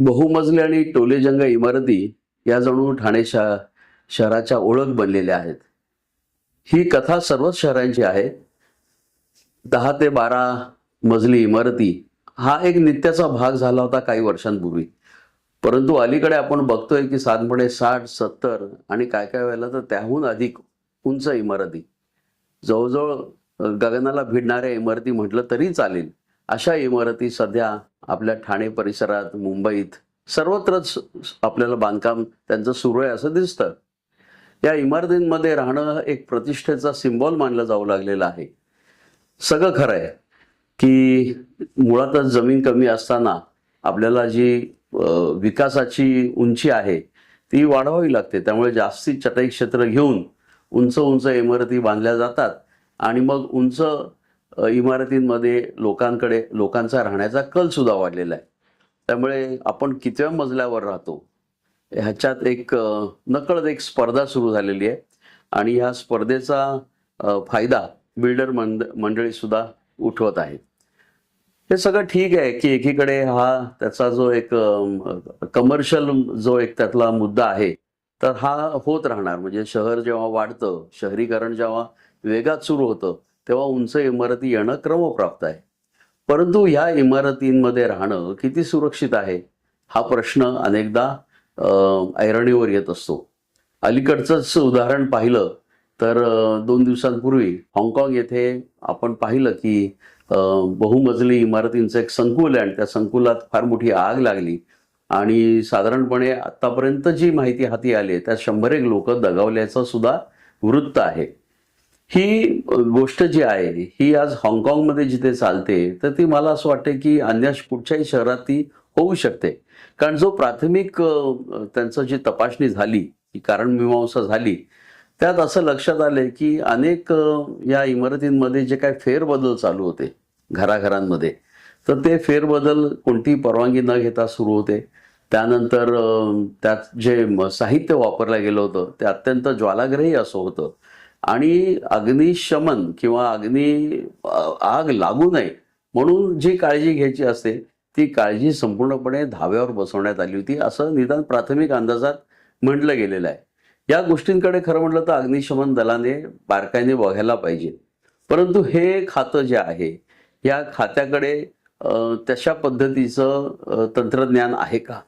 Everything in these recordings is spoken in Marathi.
बहुमजली आणि टोलेजंग इमारती या जणू ठाणे शह शहराच्या ओळख बनलेल्या आहेत. ही कथा सर्वच शहरांची आहे. दहा ते बारा मजली इमारती हा एक नित्याचा भाग झाला होता काही वर्षांपूर्वी. परंतु अलीकडे आपण बघतोय की साधारणपणे साठ सत्तर आणि काय काय वेळेला तर त्याहून अधिक उंच इमारती. जवळजवळ गगनाला भिडणाऱ्या इमारती म्हटलं तरी चालेल. अशा इमारती सध्या आपल्या ठाणे परिसरात मुंबईत सर्वत्रच आपल्याला बांधकाम त्यांचं सुरू आहे असं दिसतं. या इमारतींमध्ये राहणं एक प्रतिष्ठेचा सिम्बॉल मानलं जाऊ लागलेलं आहे. सगळं खरं आहे की मुळातच जमीन कमी असताना आपल्याला जी विकासाची उंची आहे ती वाढवावी लागते. त्यामुळे जास्तीत चटई क्षेत्र घेऊन उंच उंच इमारती बांधल्या जातात आणि मग उंच इमारतींमध्ये लोकांकडे लोकांचा राहण्याचा कल सुद्धा वाढलेला आहे. त्यामुळे आपण कितव्या मजल्यावर राहतो ह्याच्यात एक नकळत एक स्पर्धा सुरू झालेली आहे. आणि ह्या स्पर्धेचा फायदा बिल्डर मंड मंडळी सुद्धा उठवत आहेत. हे सगळं ठीक आहे की एकीकडे हा त्याचा जो एक कमर्शियल जो एक त्यातला मुद्दा आहे तर हा होत राहणार. म्हणजे शहर जेव्हा वाढतं शहरीकरण जेव्हा वेगात सुरू होतं तेव्हा उंच इमारती येणं क्रमप्राप्त आहे. परंतु ह्या इमारतींमध्ये राहणं किती सुरक्षित आहे? हा प्रश्न अनेकदा ऐरणीवर येत असतो. अलीकडचंच उदाहरण पाहिलं तर दोन दिवसांपूर्वी हाँगकाँग येथे आपण पाहिलं की बहुमजली इमारतींचं एक संकुल आहे आणि त्या संकुलात फार मोठी आग लागली. आणि साधारणपणे आतापर्यंत जी माहिती हाती आली आहे त्यात शंभर एक लोक दगावल्याचं सुद्धा वृत्त आहे. ही गोष्ट जी आहे ही आज हाँगकाँगमध्ये जिथे चालते तर ती मला असं वाटते की अन्य कुठच्याही शहरात ती होऊ शकते. कारण जो प्राथमिक त्यांचं जी तपासणी झाली की कारण मीमांसा झाली त्यात असं लक्षात आले की अनेक या इमारतींमध्ये जे काय फेरबदल चालू होते घराघरांमध्ये तर ते फेरबदल कोणतीही परवानगी न घेता सुरू होते. त्यानंतर त्यात जे साहित्य वापरलं गेलं होतं ते अत्यंत ज्वालाग्रही असं होतं. आणि अग्निशमन किंवा अग्नी आग लागू नये म्हणून जी काळजी घ्यायची असते ती काळजी संपूर्णपणे धाव्यावर बसवण्यात आली होती. असं निदान प्राथमिक अंदाजात म्हटलं गेलेलं आहे. या गोष्टींकडे खरं म्हटलं तर अग्निशमन दलाने बारकाईने बघायला पाहिजे. परंतु हे खातं जे आहे या खात्याकडे तशा पद्धतीचं तंत्रज्ञान आहे का?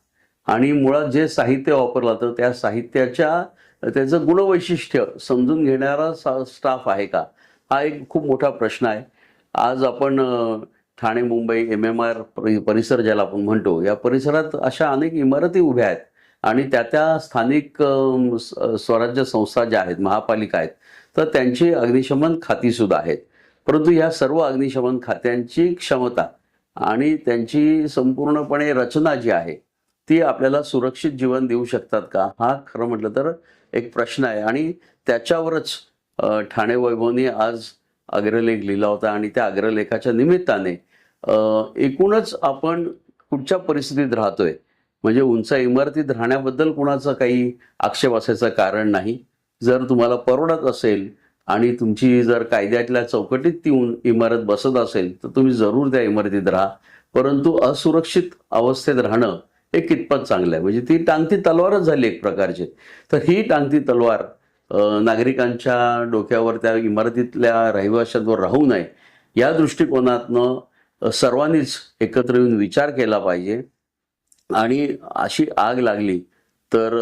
आणि मुळात जे साहित्य वापरलं जातं त्या साहित्याच्या त्याचं गुणवैशिष्ट्य समजून घेणारा सा- स्टाफ आहे का? हा एक खूप मोठा प्रश्न आहे. आज आपण Thane Mumbai M M R परिसर ज्याला आपण म्हणतो या परिसरात अशा अनेक इमारती उभ्या आहेत आणि त्या त्या स्थानिक स्वराज्य संस्था ज्या आहेत महापालिका आहेत तर त्यांची अग्निशमन खातीसुद्धा आहेत. परंतु या सर्व अग्निशमन खात्यांची क्षमता आणि त्यांची संपूर्णपणे रचना जी आहे ती आपल्याला सुरक्षित जीवन देऊ शकतात का? हा खरं म्हटलं तर एक प्रश्न आहे. आणि त्याच्यावरच ठाणे वैभवनी आज अग्रलेख लिहिला होता आणि त्या अग्रलेखाच्या निमित्ताने एकूणच आपण कुठच्या परिस्थितीत राहतोय? म्हणजे उंच इमारतीत राहण्याबद्दल कुणाचा काही आक्षेप असायचं कारण नाही? जर तुम्हाला परवडत असेल आणि तुमची जर कायद्यातल्या चौकटीत ती इमारत बसत असेल तर तुम्ही जरूर त्या इमारतीत राहा. परंतु असुरक्षित अवस्थेत राहणं हे कितपत चांगलं आहे. म्हणजे ती टांगती तलवारच झाली एक प्रकारची. तर ही टांगती तलवार नागरिकांच्या डोक्यावर त्या इमारतीतल्या रहिवाशांवर राहू नये या दृष्टिकोनातनं सर्वांनीच एकत्र येऊन विचार केला पाहिजे. आणि अशी आग लागली तर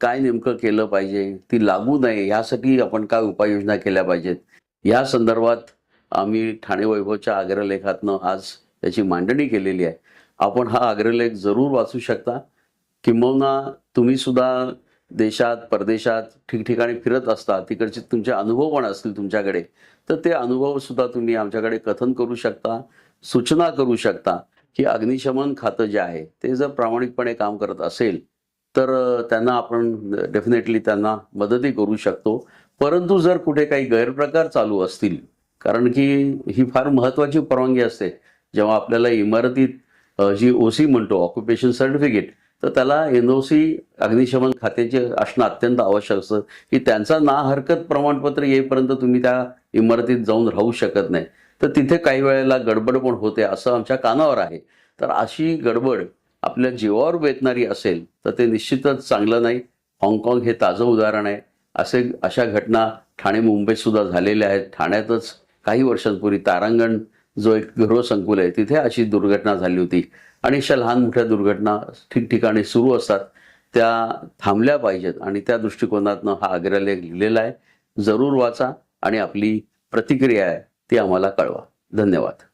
काय नेमकं केलं पाहिजे ती लागू नये यासाठी आपण काय उपाययोजना केल्या पाहिजेत? या संदर्भात आम्ही ठाणे वैभवच्या आग्रलेखातनं आज त्याची मांडणी केलेली आहे. आपण हा अग्रलेख जरूर वाचू शकता. किंबहुना तुम्ही सुद्धा देशात परदेशात ठिकठिकाणी फिरत असता तिकडचे तुमचे अनुभव पण असतील तुमच्याकडे. तर ते अनुभव सुद्धा तुम्ही आमच्याकडे कथन करू शकता सूचना करू शकता की अग्निशमन खातं जे आहे ते जर प्रामाणिकपणे काम करत असेल तर त्यांना आपण डेफिनेटली त्यांना मदतही करू शकतो. परंतु जर कुठे काही गैरप्रकार चालू असतील कारण की ही फार महत्वाची परवानगी असते. जेव्हा आपल्याला इमारतीत जी ओ सी म्हणतो ऑक्युपेशन सर्टिफिकेट तर त्याला एन ओ सी अग्निशमन खात्याचे असणं अत्यंत आवश्यक असतं. की त्यांचा ना हरकत प्रमाणपत्र येईपर्यंत तुम्ही त्या इमारतीत जाऊन राहू शकत नाही. तर तिथे काही वेळेला गडबड पण होते असं आमच्या कानावर आहे. तर अशी गडबड आपल्या जीवावर बेतणारी असेल तर ते निश्चितच चांगलं नाही. हाँगकाँग हे ताजं उदाहरण आहे. असे अशा घटना ठाणे मुंबईत सुद्धा झालेल्या आहेत. ठाण्यातच काही वर्षांपूर्वी तारांगण जो एक गृहसंकुल आहे तिथे अशी दुर्घटना झाली होती. आणि अशा लहान मोठ्या दुर्घटना ठिकठिकाणी सुरू असतात. त्या थांबल्या पाहिजेत आणि त्या दृष्टिकोनातनं हा अग्रलेख लिहिलेला आहे. जरूर वाचा आणि आपली प्रतिक्रिया आहे ती आम्हाला कळवा. धन्यवाद.